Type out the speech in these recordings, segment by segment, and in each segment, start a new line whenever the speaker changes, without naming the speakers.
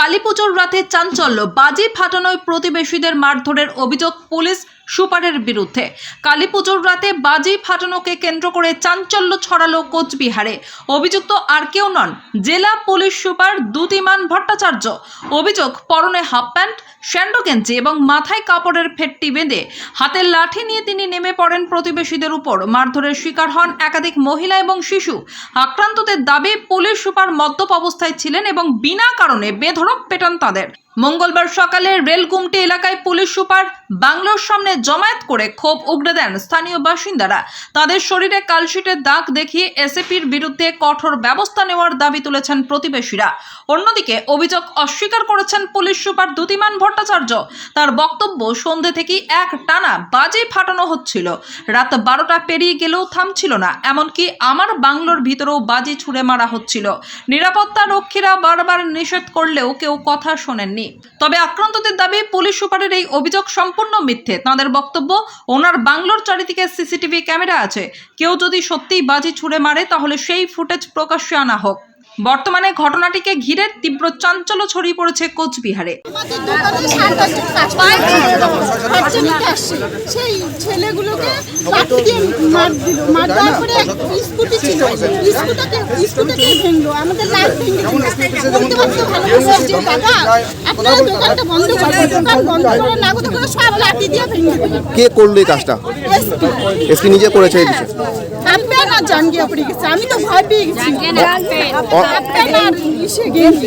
কালীপুজোর রাতে চাঞ্চল্য, বাজি ফাটানোয় প্রতিবেশীদের মারধরের অভিযোগ পুলিশ সুপারের বিরুদ্ধে। কালীপুজোর রাতে বাজি ফাটানোকে কেন্দ্র করে চাঞ্চল্য ছড়ালো কোচবিহারে। অভিযুক্ত আর কেউ নন, জেলা পুলিশ সুপার দুতিমান ভট্টাচার্য। অভিযোগ, পরনে হাফ প্যান্ট স্যান্ডো গেঞ্জি এবং মাথায় কাপড়ের ফেটটি বেঁধে হাতের লাঠি নিয়ে তিনি নেমে পড়েন প্রতিবেশীদের উপর। মারধরের শিকার হন একাধিক মহিলা এবং শিশু। আক্রান্তদের দাবি, পুলিশ সুপার মদ্যপ অবস্থায় ছিলেন এবং বিনা কারণে বেধড়ক পেটান তাদের। মঙ্গলবার সকালে রেলগুমটি এলাকায় পুলিশ সুপার বাংলোর সামনে জমায়েত করে ক্ষোভ উগড়ে দেন স্থানীয় বাসিন্দারা। তাদের শরীরে কালশিটের দাগ দেখিয়ে এসএপির বিরুদ্ধে কঠোর ব্যবস্থা নেওয়ার দাবি তুলেছেন প্রতিবেশীরা। অন্যদিকে অভিযোগ অস্বীকার করেছেন পুলিশ সুপার দুতিমান ভট্টাচার্য। তার বক্তব্য সন্ধে থেকেই এক টানা বাজে ফাটানো হচ্ছিল। রাত বারোটা পেরিয়ে গেলেও থামছিল না, এমনকি আমার বাংলোর ভিতরেও বাজি ছুড়ে মারা হচ্ছিল। নিরাপত্তা রক্ষীরা বারবার নিষেধ করলেও কেউ কথা শোনেননি। তবে আক্রান্তদের দাবি, পুলিশ সুপারের এই অভিযোগ সম্পূর্ণ মিথ্যে। তাঁদের বক্তব্য, ওনার বাংলোর চারিদিকে সিসিটিভি ক্যামেরা আছে। কেউ যদি সত্যিই বাজি ছুড়ে মারে, তাহলে সেই ফুটেজ প্রকাশ্যে আনা হোক। বর্তমানে ঘটনাটিকে ঘিরে তীব্র চাঞ্চল্য ছড়িয়ে পড়েছে কোচবিহারে।
আমাদের দোকানে সাত বছর কাজ করে খরচা নিতে আসছে সেই ছেলেগুলোকে মার দিল। মার দেওয়ার পরে স্কুটি ছিল। স্কুটাকে স্কুটাকে ভেঙলো। আমাদের লাইট ভেঙে বলতে বলতে দাদা আপনারা দোকানটা বন্ধ করেন দোকান বন্ধ করে না করে সব লাঠি দিয়ে ভেঙে
কে করল এই কাজটা?
এসপি
নিজে করেছে এই বিষয়ে?
না জান পড়ে গেছে আমি তো ভয় পেয়ে গেছি। আপনার আর ইসে গেছি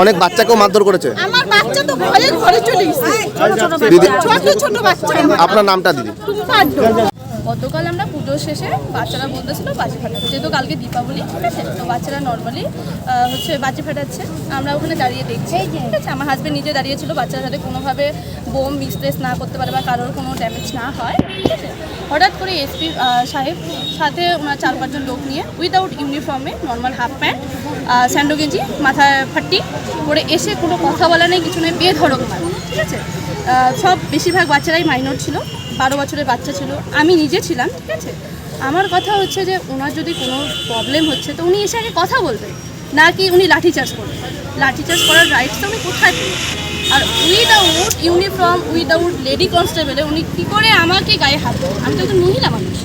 অনেক বাচ্চাকেও মারধর করেছে।
আমার বাচ্চা তো ভয়ে ঘরে চলে গেছে। ছোট ছোট বাচ্চা।
আপনার নামটা দিদি।
গতকাল আমরা পুজোর শেষে বাচ্চারা বলতেছিল বাজি ফাটাতে। যেহেতু কালকে দীপাবলি, ঠিক আছে? তো বাচ্চারা নর্মালি হচ্ছে বাজি ফাটাচ্ছে। আমরা ওখানে দাঁড়িয়ে দেখছি, ঠিক আছে? আমার হাজব্যান্ড নিজে দাঁড়িয়েছিল বাচ্চারা যাতে কোনোভাবে বোম মিসপ্লেস না করতে পারে বা কারোর কোনো ড্যামেজ না হয়, ঠিক আছে? হঠাৎ করে এসপি সাহেব সাথে ওনার চার পাঁচজন লোক নিয়ে উইদাউট ইউনিফর্মে নর্মাল হাফ প্যান্ট স্যান্ডো গেঞ্জি, মাথায় ফাট্টি করে এসে কোনো কথা বলা নেই, কিছু নেই, বেধড়ক মারে ঠিক আছে? সব বেশিরভাগ বাচ্চারাই মাইনর ছিল। বারো বছরের বাচ্চা ছিল। আমি নিজে ছিলাম, ঠিক আছে? আমার কথা হচ্ছে যে ওনার যদি কোনো প্রবলেম হচ্ছে, তো উনি এসে আগে কথা বলবেন না কি উনি লাঠি লাঠিচার্জ করবেন লাঠিচার্জ করার রাইটস তো কোথায় পেলেন? আর উইদাউট ইউনিফর্ম উইদাউট লেডি কনস্টেবলে উনি কী করে আমাকে গায়ে হাত? আমি তো একজন মহিলা মানুষ।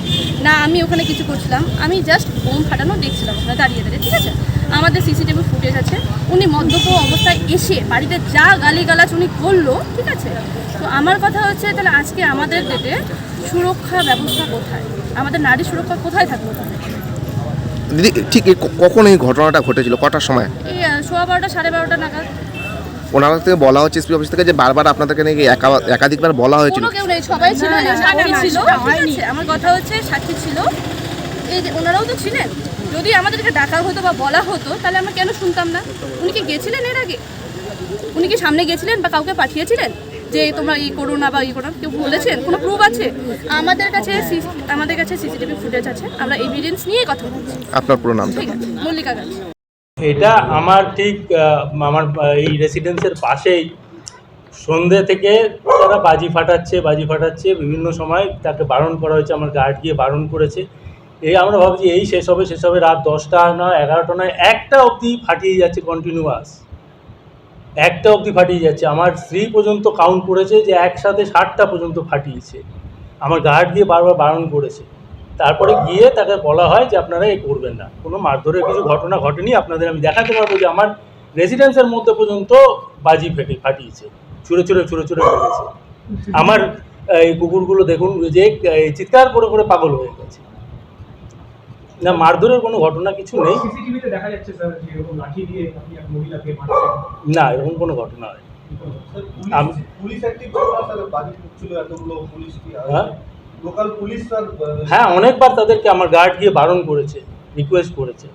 না, আমি ওখানে কিছু করছিলাম। আমি জাস্ট বোম ফাটানো দেখছিলাম, ওখানে দাঁড়িয়ে দাঁড়িয়ে, ঠিক আছে? আমাদের সিসিটিভি ফুটেজ আছে। উনি মদ্যপ অবস্থায় এসে বাড়িতে যা গালিগালাজ উনি করল ঠিক আছে? তো আমার কথা হচ্ছে তাহলে আজকে আমাদের ডেটে সুরক্ষা ব্যবস্থা কোথায়? আমাদের নারী সুরক্ষা কোথায় থাকবে তাহলে
দিদি ঠিক কখন এই ঘটনাটা ঘটেছিল? কটার সময়?
এই সোয়া বারোটা সাড়ে বারোটা নাগাদ।
ওনার থেকে বলা হচ্ছে এসপি অফিস থেকে যে বারবার আপনাদেরকে নাকি একা- একাধিকবার বলা হয়েছিল।
কেউ নেই সবাই ছিল আমার কথা হচ্ছে সাক্ষী ছিল। এই যে ওনারাও তো ছিলেন? যদি আমাদেরকে ডাকা হতো বা বলা হতো তাহলে আমরা কেন শুনতাম না? উনি কি গেছিলেন এর আগে? উনি কি সামনে গেছিলেন বা কাউকে পাঠিয়েছিলেন? যে তোমরা ই করো না বা ই করো না কেউ বলেছেন কোনো প্রুফ আছে? আমাদের কাছে আমাদের কাছে সিসিটিভি ফুটেজ আছে। আমরা এভিডেন্স নিয়ে কথা বলছি।
আপনার পুরো নামটা।
ঠিক আছে মল্লিকা গাছ।
এটা আমার ঠিক আমার এই রেসিডেন্সের পাশেই। সন্ধ্যে থেকে তারা বাজি ফাটাচ্ছে বাজি ফাটাচ্ছে। বিভিন্ন সময় তাকে বারণ করা হয়েছে আমার গার্ড গিয়ে বারণ করেছে। এই আমরা ভাবছি এই শেষ হবে শেষ হবে রাত দশটা নয় এগারোটা নয় একটা অবধি ফাটিয়ে যাচ্ছে কন্টিনিউয়াস একটা অবধি ফাটিয়ে যাচ্ছে। আমার স্ত্রী পর্যন্ত কাউন্ট করেছে যে একসাথে ষাটটা পর্যন্ত ফাটিয়েছে। আমার গার্ড দিয়ে বারবার বারণ করেছে। তারপরে গিয়ে তাকে বলা হয় যে আপনারা এ করবেন না। কোনো মারধরের কিছু ঘটনা ঘটেনি আপনাদের আমি দেখাতে পারব যে আমার রেসিডেন্সের মধ্যে পর্যন্ত বাজি ফেটে ফাটিয়েছে। ছুঁড়ে ছুঁড়ে ছুঁড়ে ছুঁড়ে ফেলেছে আমার এই কুকুরগুলো দেখুন যে চিৎকার করে করে পাগল হয়ে গেছে। না মারধরের কোনো ঘটনা কিছু নেই।
দেখা যাচ্ছে স্যার লাঠি দিয়ে আপনি এক মহিলাকে মারছেন।
না এরকম কোনো ঘটনা হয়? হ্যাঁ? হ্যাঁ অনেকবার তাদেরকে আমার গার্ড গিয়ে বারণ করেছে রিকোয়েস্ট করেছে।